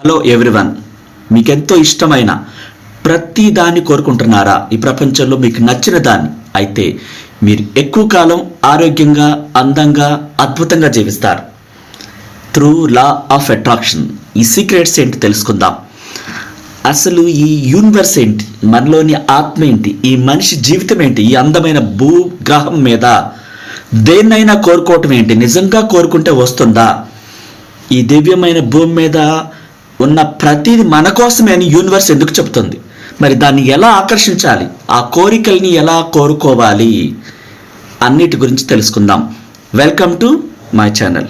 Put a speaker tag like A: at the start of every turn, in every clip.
A: Hello everyone మీకెంతో ఇష్టమైన ప్రతి దాన్ని కోరుకుంటున్నారా? ఈ ప్రపంచంలో మీకు నచ్చిన దాన్ని అయితే మీరు ఎక్కువ కాలం ఆరోగ్యంగా అందంగా అద్భుతంగా జీవిస్తారు. త్రూ లా ఆఫ్ అట్రాక్షన్ ఈ సీక్రెట్స్ ఏంటి తెలుసుకుందాం. అసలు ఈ యూనివర్స్ ఏంటి? మనలోని ఆత్మ ఏంటి? ఈ మనిషి జీవితం ఏంటి? ఈ అందమైన భూగ్రహం మీద దేన్నైనా కోరుకోవటం ఏంటి? నిజంగా కోరుకుంటే వస్తుందా? ఈ దివ్యమైన భూమి మీద ఉన్న ప్రతిది మన కోసమే అని యూనివర్స్ ఎందుకు చెప్తుంది? మరి దాన్ని ఎలా ఆకర్షించాలి? ఆ కోరికల్ని ఎలా కోరుకోవాలి? అన్నిటి గురించి తెలుసుకుందాం. వెల్కమ్ టు మై ఛానల్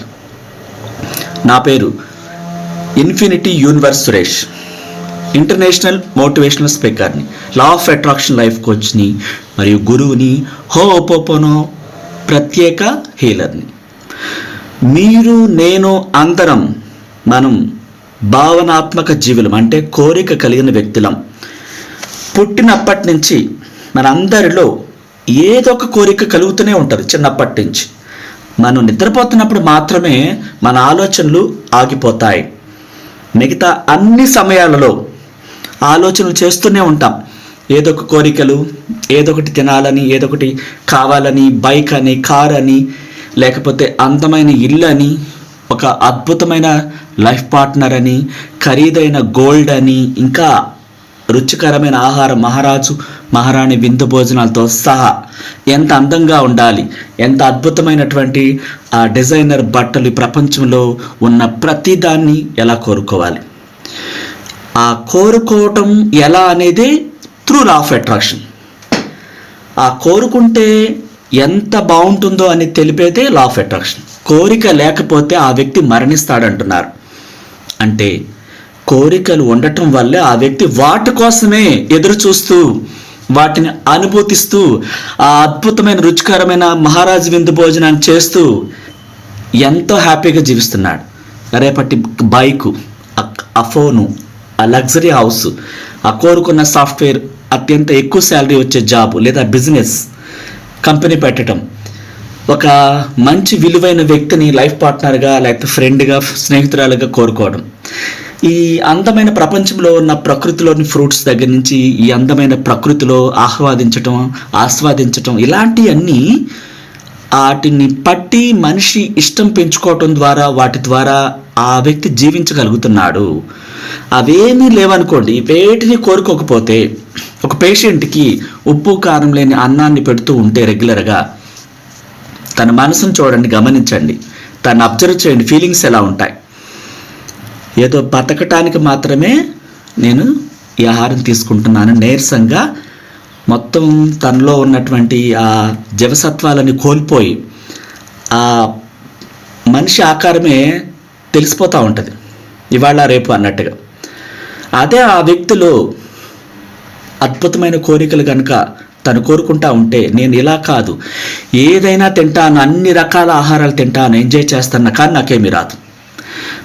A: నా పేరు infinity universe Suresh. International motivational స్పీకర్ని law of attraction life కోచ్ని మరియు గురువుని హో ఓపోపోనో ప్రత్యేక హీలర్ని మీరు నేను అందరం మనం భావనాత్మక జీవులం అంటే కోరిక కలిగిన వ్యక్తులం. పుట్టినప్పటి నుంచి మనందరిలో ఏదో ఒక కోరిక కలుగుతూనే ఉంటుంది చిన్నప్పటి నుంచి. మనం నిద్రపోతున్నప్పుడు మాత్రమే మన ఆలోచనలు ఆగిపోతాయి. మిగతా అన్ని సమయాలలో ఆలోచనలు చేస్తూనే ఉంటాం. ఏదో ఒక కోరికలు ఏదో ఒకటి తినాలని ఏదో ఒకటి కావాలని బైక్ అని కార్ అని లేకపోతే అందమైన ఇల్లు అని ఒక అద్భుతమైన లైఫ్ పార్ట్నర్ అని ఖరీదైన గోల్డ్ అని ఇంకా రుచికరమైన ఆహారం మహారాజు మహారాణి విందు భోజనాలతో సహా ఎంత అందంగా ఉండాలి ఎంత అద్భుతమైనటువంటి ఆ డిజైనర్ బట్టలు ప్రపంచంలో ఉన్న ప్రతిదాన్ని ఎలా కోరుకోవాలి? ఆ కోరుకోవటం ఎలా అనేది త్రూ లా ఆఫ్ అట్రాక్షన్ ఆ కోరుకుంటే ఎంత బాగుంటుందో అని తెలిపేదే లా ఆఫ్ అట్రాక్షన్ కోరిక లేకపోతే ఆ వ్యక్తి మరణిస్తాడంటున్నారు. అంటే కోరికలు ఉండటం వల్లే ఆ వ్యక్తి వాటి కోసమే ఎదురు చూస్తూ వాటిని అనుభూతిస్తూ ఆ అద్భుతమైన రుచికరమైన మహారాజు విందు భోజనాన్ని చేస్తూ ఎంతో హ్యాపీగా జీవిస్తున్నాడు. రేపటి బైకు ఆ- ఆ ఫోను ఆ లగ్జరీ హౌస్ ఆ కోరుకున్న సాఫ్ట్వేర్ అత్యంత ఎక్కువ శాలరీ వచ్చే జాబ్ లేదా బిజినెస్ కంపెనీ పెట్టడం ఒక మంచి విలువైన వ్యక్తిని లైఫ్ పార్ట్నర్గా లేకపోతే ఫ్రెండ్గా స్నేహితురాలుగా కోరుకోవడం. ఈ అందమైన ప్రపంచంలో ఉన్న ప్రకృతిలోని ఫ్రూట్స్ దగ్గర నుంచి ఈ అందమైన ప్రకృతిలో ఆహ్వాదించటం ఆస్వాదించటం ఇలాంటివన్నీ వాటిని పట్టి మనిషి ఇష్టం పెంచుకోవటం ద్వారా వాటి ద్వారా ఆ వ్యక్తి జీవించగలుగుతున్నాడు. అవేమీ లేవనుకోండి వేటిని కోరుకోకపోతే ఒక పేషెంట్కి ఉప్పు కారం లేని అన్నాన్ని పెడుతూ ఉంటే రెగ్యులర్గా తన మనసును చూడండి గమనించండి. తను అబ్జర్వ్ చేయండి ఫీలింగ్స్ ఎలా ఉంటాయి. ఏదో బతకటానికి మాత్రమే నేను ఈ ఆహారం తీసుకుంటున్నాను. నీరసంగా మొత్తం తనలో ఉన్నటువంటి ఆ జవసత్వాలని కోల్పోయి ఆ మనిషి ఆకారమే తెలిసిపోతూ ఉంటుంది. ఇవాళ రేపు అన్నట్టుగా. అదే ఆ వ్యక్తులు అద్భుతమైన కోరికలు కనుక తను కోరుకుంటా ఉంటే నేను ఇలా కాదు. ఏదైనా తింటాను అన్ని రకాల ఆహారాలు తింటాను ఎంజాయ్ చేస్తాను కానీ నాకేమీ రాదు.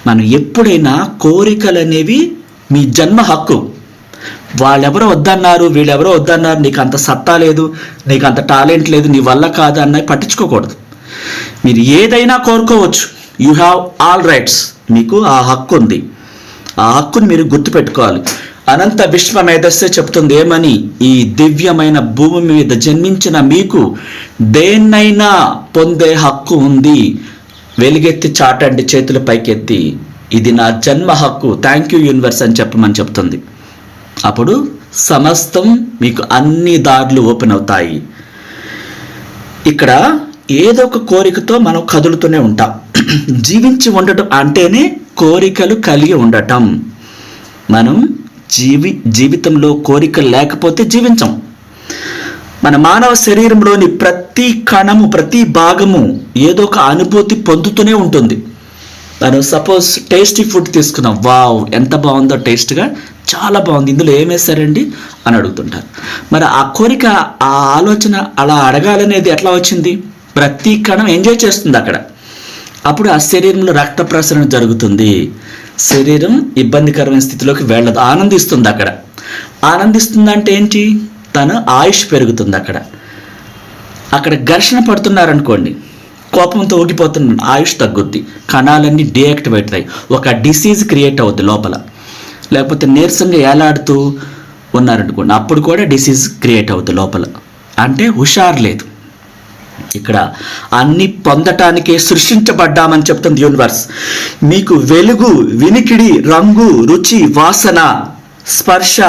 A: మనం ఎప్పుడైనా కోరికలు అనేవి మీ జన్మ హక్కు. వాళ్ళెవరో వద్దన్నారు వీళ్ళెవరో వద్దన్నారు నీకు అంత సత్తా లేదు నీకు అంత టాలెంట్ లేదు నీ వల్ల కాదు అన్నవి పట్టించుకోకూడదు. మీరు ఏదైనా కోరుకోవచ్చు. You have all rights. మీకు ఆ హక్కు ఉంది. ఆ హక్కుని మీరు గుర్తుపెట్టుకోవాలి. అనంత విశ్వ మేధస్సే చెప్తుంది ఏమని? ఈ దివ్యమైన భూమి మీద జన్మించిన మీకు దేన్నైనా పొందే హక్కు ఉంది. వెలుగెత్తి చాటండి చేతుల పైకెత్తి. ఇది నా జన్మ హక్కు. థ్యాంక్ యూ యూనివర్స్ అని చెప్పమని చెప్తుంది. అప్పుడు సమస్తం మీకు అన్ని దారులు ఓపెన్ అవుతాయి. ఇక్కడ ఏదో ఒక కోరికతో మనం కదులుతూనే ఉంటాం. జీవించి ఉండటం అంటేనే కోరికలు కలిగి ఉండటం. మనం జీవి జీవితంలో కోరికలు లేకపోతే జీవించం. మన మానవ శరీరంలోని ప్రతి కణము ప్రతి భాగము ఏదో ఒక అనుభూతి పొందుతూనే ఉంటుంది. మనం సపోజ్ టేస్టీ ఫుడ్ తీసుకున్నాం. వావ్ ఎంత బాగుందో టేస్ట్గా చాలా బాగుంది. ఇందులో ఏం వేశారండి? అని అడుగుతుంటారు. మరి ఆ కోరిక ఆ ఆలోచన అలా అడగాలనేది ఎట్లా వచ్చింది? ప్రతి కణం ఎంజాయ్ చేస్తుంది అక్కడ. అప్పుడు ఆ శరీరంలో రక్త ప్రసరణ జరుగుతుంది. శరీరం ఇబ్బందికరమైన స్థితిలోకి వెళ్ళదు. ఆనందిస్తుంది అక్కడ. ఆనందిస్తుంది అంటే ఏంటి? తన ఆయుష్ పెరుగుతుంది అక్కడ. అక్కడ ఘర్షణ పడుతున్నారనుకోండి కోపంతో ఊగిపోతున్న ఆయుష్ తగ్గుద్ది. కణాలన్నీ డీయాక్టివేట్ అయ్యి ఒక డిసీజ్ క్రియేట్ అవుద్ది లోపల. లేకపోతే నీరసంగా ఏలాడుతూ ఉన్నారనుకోండి అప్పుడు కూడా డిసీజ్ క్రియేట్ అవుతుంది లోపల. అంటే హుషారు లేదు. ఇక్కడ అన్ని పొందటానికే సృష్టించబడ్డామని చెప్తుంది యూనివర్స్. మీకు వెలుగు వినికిడి రంగు రుచి వాసన స్పర్శ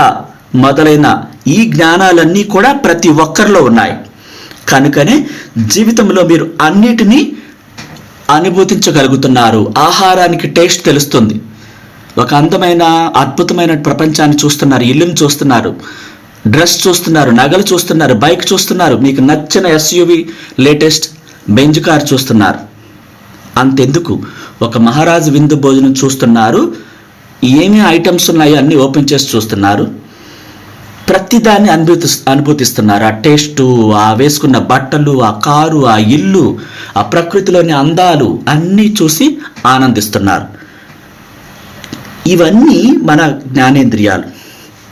A: మొదలైన ఈ జ్ఞానాలన్నీ కూడా ప్రతి ఒక్కరిలో ఉన్నాయి. కనుకనే జీవితంలో మీరు అన్నిటినీ అనుభూతించగలుగుతున్నారు. ఆహారానికి టేస్ట్ తెలుస్తుంది. ఒక అందమైన అద్భుతమైన ప్రపంచాన్ని చూస్తున్నారు ఇల్లుని చూస్తున్నారు. డ్రెస్ చూస్తున్నారు నగలు చూస్తున్నారు బైక్ చూస్తున్నారు. మీకు నచ్చిన ఎస్యూవి లేటెస్ట్ బెంజ్ కార్ చూస్తున్నారు. అంతెందుకు? ఒక మహారాజు విందు భోజనం చూస్తున్నారు. ఏమి ఐటమ్స్ ఉన్నాయో అన్నీ ఓపెన్ చేసి చూస్తున్నారు. ప్రతిదాన్ని అనుభూతి అనుభూతిస్తున్నారు. ఆ టేస్టు ఆ వేసుకున్న బట్టలు ఆ కారు ఆ ఇల్లు ఆ ప్రకృతిలోని అందాలు అన్నీ చూసి ఆనందిస్తున్నారు. ఇవన్నీ మన జ్ఞానేంద్రియాలు.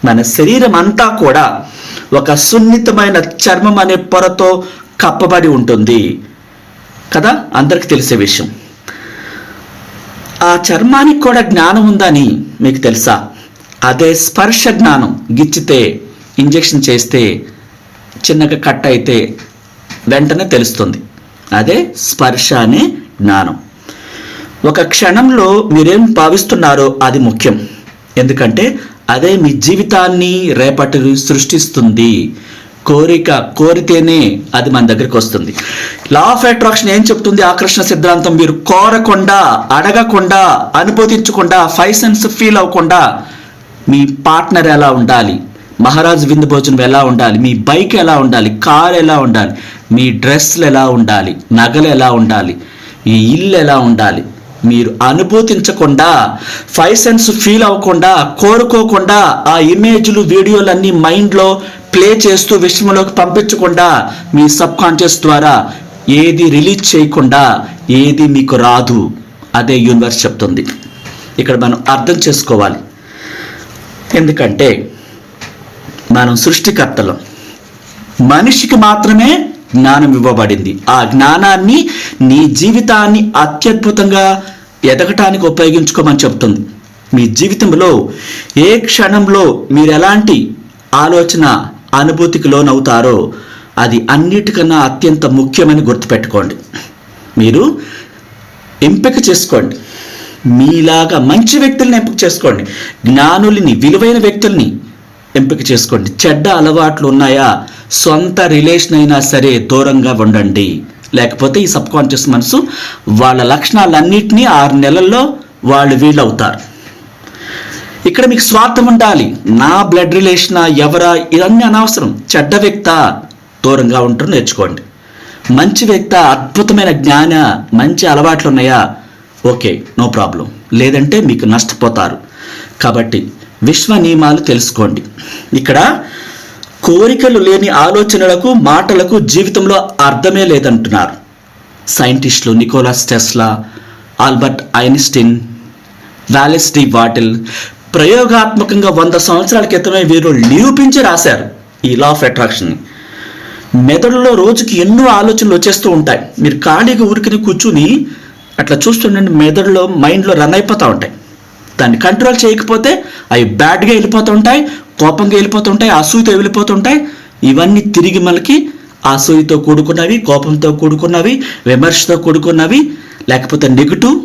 A: మన శరీరం అంతా కూడా ఒక సున్నితమైన చర్మం అనే పొరతో కప్పబడి ఉంటుంది. కదా? అందరికి తెలిసే విషయం. ఆ చర్మానికి కూడా జ్ఞానం ఉందని మీకు తెలుసా? అదే స్పర్శ జ్ఞానం. గిచ్చితే ఇంజెక్షన్ చేస్తే చిన్నగా కట్ అయితే వెంటనే తెలుస్తుంది. అదే స్పర్శ అనే జ్ఞానం. ఒక క్షణంలో మీరేం భావిస్తున్నారో అది ముఖ్యం. ఎందుకంటే అదే మీ జీవితాన్ని రేపటి సృష్టిస్తుంది. కోరిక కోరితేనే అది మన దగ్గరికి వస్తుంది. లా ఆఫ్ అట్రాక్షన్ ఏం చెప్తుంది? ఆకర్షణ సిద్ధాంతం మీరు కోరకుండా అడగకుండా అనుభూతించకుండా ఫైవ్ సెన్స్ ఫీల్ అవ్వకుండా మీ పార్ట్నర్ ఎలా ఉండాలి? మహారాజ్ విందు భోజనం ఎలా ఉండాలి? మీ బైక్ ఎలా ఉండాలి? కార్ ఎలా ఉండాలి? మీ డ్రెస్లు ఎలా ఉండాలి? నగలు ఎలా ఉండాలి? మీ ఇల్లు ఎలా ఉండాలి? మీరు అనుభూతించకుండా ఫైవ్ సెన్స్ ఫీల్ అవ్వకుండా కోరుకోకుండా ఆ ఇమేజ్లు వీడియోలన్నీ మైండ్లో ప్లే చేస్తూ విషయంలోకి పంపించకుండా మీ సబ్ కాన్షియస్ ద్వారా ఏది రిలీజ్ చేయకుండా ఏది మీకు రాదు. అదే యూనివర్స్ చెప్తుంది. ఇక్కడ మనం అర్థం చేసుకోవాలి. ఎందుకంటే మనం సృష్టికర్తలం. మనిషికి మాత్రమే జ్ఞానం ఇవ్వబడింది. ఆ జ్ఞానాన్ని నీ జీవితాన్ని అత్యద్భుతంగా ఎదగటానికి ఉపయోగించుకోమని చెప్తుంది మీ జీవితంలో ఏ క్షణంలో మీరు ఎలాంటి ఆలోచన అనుభూతికి లోనవుతారో అది అన్నిటికన్నా అత్యంత ముఖ్యమని గుర్తుపెట్టుకోండి. మీరు ఎంపిక చేసుకోండి. మీలాగా మంచి వ్యక్తుల్ని ఎంపిక చేసుకోండి. జ్ఞానుల్ని విలువైన వ్యక్తుల్ని ఎంపిక చేసుకోండి. చెడ్డ అలవాట్లు ఉన్నాయా? సొంత రిలేషన్ అయినా సరే దూరంగా ఉండండి. లేకపోతే ఈ సబ్ కాన్షియస్ మనసు వాళ్ళ లక్షణాలన్నింటినీ ఆరు నెలల్లో వాళ్ళు వీళ్ళవుతారు. ఇక్కడ మీకు స్వార్థం ఉండాలి. నా బ్లడ్ రిలేషనా ఎవరా ఇవన్నీ అనవసరం. చెడ్డ వ్యక్త దూరంగా ఉంటారు నేర్చుకోండి. మంచి వ్యక్త అద్భుతమైన జ్ఞాన మంచి అలవాట్లు ఉన్నాయా? Okay no problem. లేదంటే మీకు నష్టపోతారు. కాబట్టి విశ్వ నియమాలు తెలుసుకోండి. ఇక్కడ కోరికలు లేని ఆలోచనలకు మాటలకు జీవితంలో అర్థమే లేదంటున్నారు. సైంటిస్టులు Nicholas Tesla Albert Einstein Wallace D Wattles ప్రయోగాత్మకంగా వంద సంవత్సరాల క్రితమే వీరు నిరూపించి రాశారు ఈ లా ఆఫ్ అట్రాక్షన్ మెదడులో రోజుకి ఎన్నో ఆలోచనలు వచ్చేస్తూ ఉంటాయి. మీరు ఖాళీగా ఊరికి కూర్చుని అట్లా చూస్తుండండి మెదడులో మైండ్లో రన్ అయిపోతూ ఉంటాయి. దాన్ని కంట్రోల్ చేయకపోతే అవి బ్యాడ్గా వెళ్ళిపోతూ ఉంటాయి. కోపంగా వెళ్ళిపోతుంటాయి అసూయతో వెళ్ళిపోతుంటాయి. ఇవన్నీ తిరిగి మనకి అసూయతో కూడుకున్నవి కోపంతో కూడుకున్నవి విమర్శతో కూడుకున్నవి లేకపోతే నెగిటివ్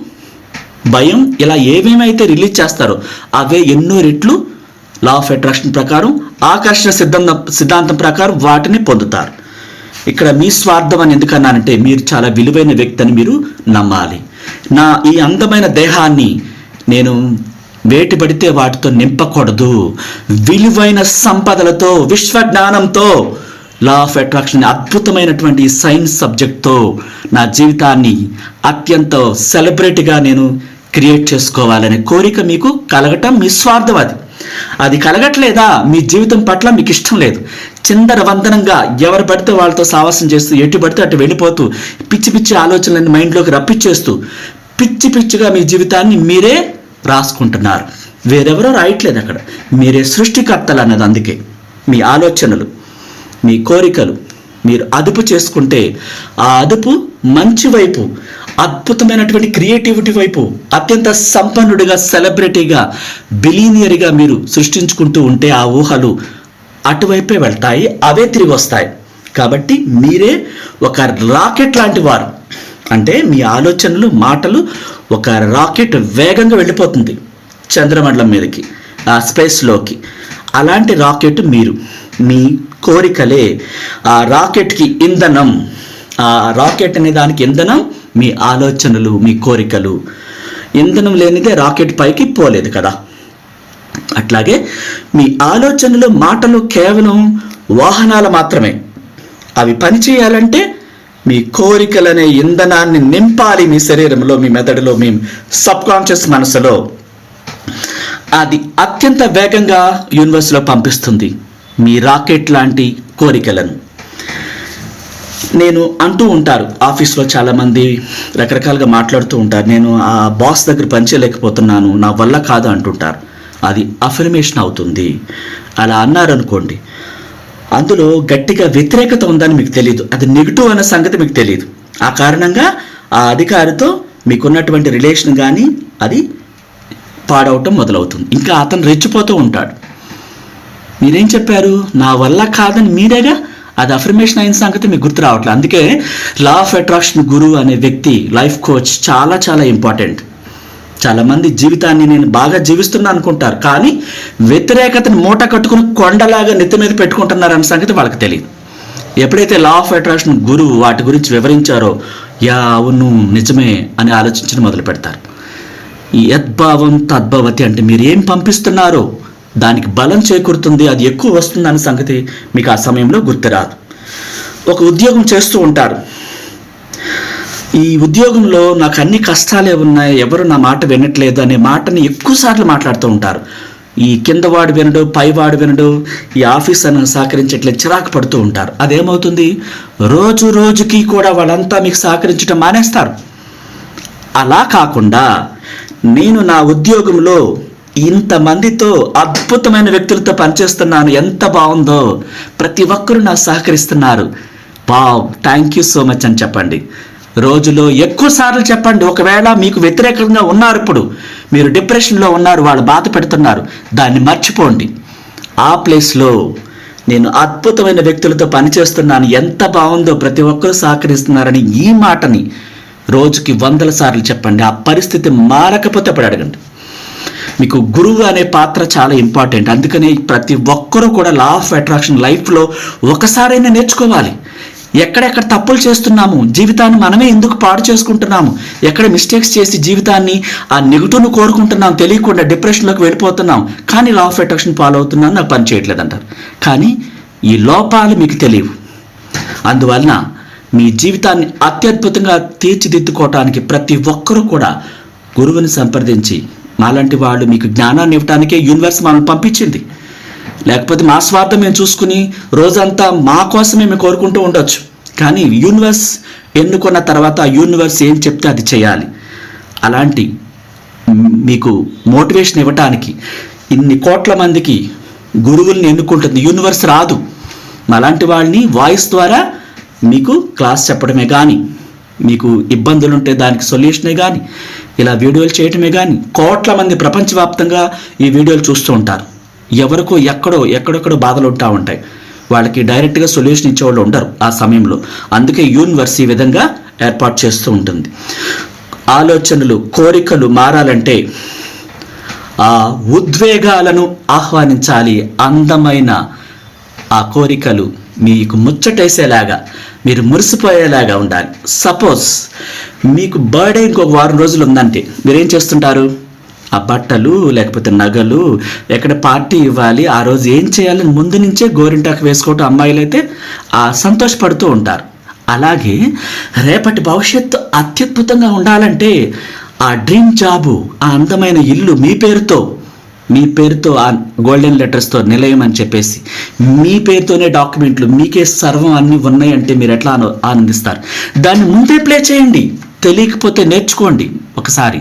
A: భయం ఇలా ఏమేమైతే రిలీజ్ చేస్తారో అవే ఎన్నో రెట్లు లా ఆఫ్ అట్రాక్షన్ ప్రకారం ఆకర్షణ సిద్ధాంతం సిద్ధాంతం ప్రకారం వాటిని పొందుతారు. ఇక్కడ మీ స్వార్థం అని ఎందుకన్నానంటే మీరు చాలా విలువైన వ్యక్తి అని మీరు నమ్మాలి. నా ఈ అందమైన దేహాన్ని నేను వేటి పడితే వాటితో నింపకూడదు. విలువైన సంపదలతో విశ్వ జ్ఞానంతో లా ఆఫ్ అట్రాక్షన్ అద్భుతమైనటువంటి సైన్స్ సబ్జెక్ట్తో నా జీవితాన్ని అత్యంత సెలబ్రిటీగా నేను క్రియేట్ చేసుకోవాలనే కోరిక మీకు కలగటం మీ స్వార్థం అది. అది కలగట్లేదా? మీ జీవితం పట్ల మీకు ఇష్టం లేదు. చిందర వందనంగా ఎవరు పడితే వాళ్ళతో సావాసం చేస్తూ ఎటు పడితే అటు వెళ్ళిపోతూ పిచ్చి పిచ్చి ఆలోచనలను మైండ్లోకి రప్పించేస్తూ పిచ్చి పిచ్చిగా మీ జీవితాన్ని మీరే రాసుకుంటున్నారు. వేరెవరో రాయట్లేదు అక్కడ. మీరే సృష్టికర్తలు అన్నది అందుకే. మీ ఆలోచనలు మీ కోరికలు మీరు అదుపు చేసుకుంటే ఆ అదుపు మంచి వైపు అద్భుతమైనటువంటి క్రియేటివిటీ వైపు అత్యంత సంపన్నుడిగా సెలబ్రిటీగా బిలీనియర్గా మీరు సృష్టించుకుంటూ ఉంటే ఆ ఊహలు అటువైపే వెళ్తాయి అవే తిరిగి వస్తాయి. కాబట్టి మీరే ఒక రాకెట్ లాంటి వారు. అంటే మీ ఆలోచనలు మాటలు ఒక రాకెట్ వేగంగా వెళ్ళిపోతుంది చంద్రమండలం మీదకి ఆ స్పేస్లోకి అలాంటి రాకెట్ మీరు మీ కోరికలే ఆ రాకెట్కి ఇంధనం ఆ రాకెట్ అనే దానికి ఇంధనం మీ ఆలోచనలు మీ కోరికలు. ఇంధనం లేనిదే రాకెట్ పైకి పోలేదు కదా. అట్లాగే మీ ఆలోచనలు మాటలు కేవలం వాహనాలు మాత్రమే. అవి పనిచేయాలంటే మీ కోరికలనే ఇంధనాన్ని నింపాలి మీ శరీరంలో మీ మెదడులో మీ సబ్ కాన్షియస్ మనసులో అది అత్యంత వేగంగా యూనివర్స్లో పంపిస్తుంది మీ రాకెట్ లాంటి కోరికలను. నేను అంటూ ఉంటారు ఆఫీస్లో చాలామంది రకరకాలుగా మాట్లాడుతూ ఉంటారు నేను ఆ బాస్ దగ్గర పనిచేయలేకపోతున్నాను నా వల్ల కాదు అంటుంటారు. అది అఫర్మేషన్ అవుతుంది. అలా అన్నారనుకోండి అందులో గట్టిగా వ్యతిరేకత ఉందని మీకు తెలియదు అది నెగిటివ్ అనే సంగతి మీకు తెలియదు ఆ కారణంగా ఆ అధికారితో మీకున్నటువంటి రిలేషన్ కానీ అది పాడవటం మొదలవుతుంది. ఇంకా అతను రెచ్చిపోతూ ఉంటాడు. మీరేం చెప్పారు? నా వల్ల కాదని మీరేగా? అది అఫర్మేషన్ అయిన సంగతి మీకు గుర్తు రావట్లేదు అందుకే లా ఆఫ్ అట్రాక్షన్ గురు అనే వ్యక్తి లైఫ్ కోచ్ చాలా చాలా ఇంపార్టెంట్ చాలా మంది జీవితాన్ని నేను బాగా జీవిస్తున్నా అనుకుంటారు కానీ వ్యతిరేకతను మూట కట్టుకుని కొండలాగా నెత్తి మీద పెట్టుకుంటున్నారు అనే సంగతి వాళ్ళకి తెలియదు. ఎప్పుడైతే లా ఆఫ్ అట్రాక్షన్ గురువు వాటి గురించి వివరించారో యా అవును నిజమే అని ఆలోచించడం మొదలు పెడతారు. ఈ యద్భావం తద్భవతి అంటే మీరు ఏం పంపిస్తున్నారో దానికి బలం చేకూరుతుంది అది ఎక్కువ వస్తుంది అనే సంగతి మీకు ఆ సమయంలో గుర్తురాదు. ఒక ఉద్యోగం చేస్తూ ఉంటారు. ఈ ఉద్యోగంలో నాకు అన్ని కష్టాలే ఉన్నాయి ఎవరు నా మాట వినట్లేదు అనే మాటని ఎక్కువసార్లు మాట్లాడుతూ ఉంటారు. ఈ కింద వాడు వినడు పై వాడు వినడు ఈ ఆఫీస్ అని సహకరించట్లేదు చిరాకు పడుతూ ఉంటారు. అదేమవుతుంది? రోజు రోజుకి కూడా వాళ్ళంతా మీకు సహకరించడం మానేస్తారు. అలా కాకుండా నేను నా ఉద్యోగంలో ఇంతమందితో అద్భుతమైన వ్యక్తులతో పనిచేస్తున్నాను. ఎంత బాగుందో ప్రతి ఒక్కరూ నాకు సహకరిస్తున్నారు. Wow thank you so much అని చెప్పండి. రోజులో ఎక్కువ సార్లు చెప్పండి. ఒకవేళ మీకు వ్యతిరేకంగా ఉన్నారు ఇప్పుడు మీరు డిప్రెషన్లో ఉన్నారు వాళ్ళు బాధ పెడుతున్నారు దాన్ని మర్చిపోండి. ఆ ప్లేస్లో నేను అద్భుతమైన వ్యక్తులతో పనిచేస్తున్నాను ఎంత బాగుందో ప్రతి ఒక్కరూ సహకరిస్తున్నారని ఈ మాటని రోజుకి వందల సార్లు చెప్పండి. ఆ పరిస్థితి మారకపోతే అప్పుడు అడగండి. మీకు గురువు అనే పాత్ర చాలా ఇంపార్టెంట్ అందుకని ప్రతి ఒక్కరూ కూడా లా ఆఫ్ అట్రాక్షన్ లైఫ్లో ఒకసారైనా నేర్చుకోవాలి. ఎక్కడెక్కడ తప్పులు చేస్తున్నాము? జీవితాన్ని మనమే ఎందుకు పాడు చేసుకుంటున్నాము? ఎక్కడ మిస్టేక్స్ చేసి జీవితాన్ని ఆ నెగిటివ్ను కోరుకుంటున్నాం? తెలియకుండా డిప్రెషన్లోకి వెళ్ళిపోతున్నాం. కానీ లా ఆఫ్ అట్రాక్షన్ ఫాలో అవుతున్నాను నాకు పని చేయట్లేదు అంటారు కానీ ఈ లోపాలు మీకు తెలియవు. అందువలన మీ జీవితాన్ని అత్యద్భుతంగా తీర్చిదిద్దుకోవటానికి ప్రతి ఒక్కరూ కూడా గురువుని సంప్రదించి మాలాంటి వాళ్ళు మీకు జ్ఞానాన్ని ఇవ్వటానికే యూనివర్స్ మనల్ని పంపించింది. లేకపోతే మా స్వార్థం మేము చూసుకుని రోజంతా మా కోసమే మేము కోరుకుంటూ ఉండొచ్చు. కానీ యూనివర్స్ ఎన్నుకున్న తర్వాత యూనివర్స్ ఏం చెప్తే అది చేయాలి. అలాంటి మీకు మోటివేషన్ ఇవ్వటానికి ఇన్ని కోట్ల మందికి గురువుల్ని ఎన్నుకుంటుంది. యూనివర్స్ రాదు. అలాంటి వాళ్ళని వాయిస్ ద్వారా మీకు క్లాస్ చెప్పడమే కానీ మీకు ఇబ్బందులు ఉంటే దానికి సొల్యూషనే కానీ ఇలా వీడియోలు చేయటమే కానీ కోట్ల మంది ప్రపంచవ్యాప్తంగా ఈ వీడియోలు చూస్తూ ఉంటారు. ఎవరికో ఎక్కడో ఎక్కడెక్కడో బాధలు ఉంటా ఉంటాయి. వాళ్ళకి డైరెక్ట్గా సొల్యూషన్ ఇచ్చేవాళ్ళు ఉండరు ఆ సమయంలో. అందుకే యూనివర్స్ ఈ విధంగా ఏర్పాటు చేస్తూ ఉంటుంది. ఆలోచనలు కోరికలు మారాలంటే ఆ ఉద్వేగాలను ఆహ్వానించాలి. అందమైన ఆ కోరికలు మీకు ముచ్చటేసేలాగా మీరు మురిసిపోయేలాగా ఉండాలి. సపోజ్ మీకు బర్త్డే ఇంకొక వారం రోజులు ఉందంటే మీరేం చేస్తుంటారు? ఆ బట్టలు లేకపోతే నగలు ఎక్కడ పార్టీ ఇవ్వాలి ఆ రోజు ఏం చేయాలని ముందు నుంచే గోరింటాకు వేసుకోవటం అమ్మాయిలు అయితే ఆ సంతోషపడుతూ ఉంటారు. అలాగే రేపటి భవిష్యత్తు అత్యద్భుతంగా ఉండాలంటే ఆ డ్రీమ్ జాబు ఆ అందమైన ఇల్లు మీ పేరుతో మీ పేరుతో ఆ గోల్డెన్ లెటర్స్తో నిలయం అని చెప్పేసి మీ పేరుతోనే డాక్యుమెంట్లు మీకే సర్వం అన్నీ ఉన్నాయంటే మీరు ఎట్లా ఆనందిస్తారు? దాన్ని ముందే ప్లే చేయండి. తెలియకపోతే నేర్చుకోండి. ఒకసారి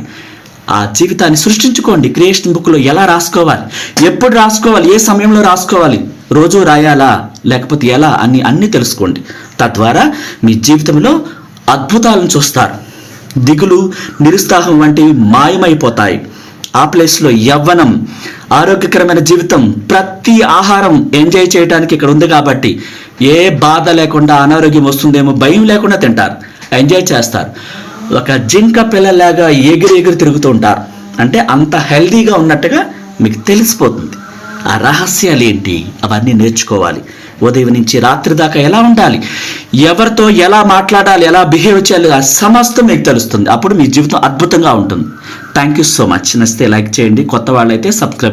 A: ఆ జీవితాన్ని సృష్టించుకోండి. క్రియేషన్ బుక్లో ఎలా రాసుకోవాలి? ఎప్పుడు రాసుకోవాలి? ఏ సమయంలో రాసుకోవాలి? రోజు రాయాలా? లేకపోతే ఎలా? అని అన్నీ తెలుసుకోండి. తద్వారా మీ జీవితంలో అద్భుతాలను చూస్తారు. దిగులు నిరుత్సాహం వంటివి మాయమైపోతాయి. ఆ ప్లేస్లో యవ్వనం ఆరోగ్యకరమైన జీవితం ప్రతి ఆహారం ఎంజాయ్ చేయడానికి ఇక్కడ ఉంది కాబట్టి ఏ బాధ లేకుండా అనారోగ్యం వస్తుందేమో భయం లేకుండా తింటారు. ఎంజాయ్ చేస్తారు. ఒక జింక పిల్లలాగా ఎగిరి ఎగిరి తిరుగుతూ ఉంటారు. అంటే అంత హెల్దీగా ఉన్నట్టుగా మీకు తెలిసిపోతుంది. ఆ రహస్యాలు ఏంటి? అవన్నీ నేర్చుకోవాలి. ఉదయం నుంచి రాత్రి దాకా ఎలా ఉండాలి? ఎవరితో ఎలా మాట్లాడాలి? ఎలా బిహేవ్ చేయాలి? సమస్తం మీకు తెలుస్తుంది. అప్పుడు మీ జీవితం అద్భుతంగా ఉంటుంది. థ్యాంక్ యూ సో మచ్ నచ్చితే లైక్ చేయండి. కొత్త వాళ్ళైతే సబ్స్క్రైబ్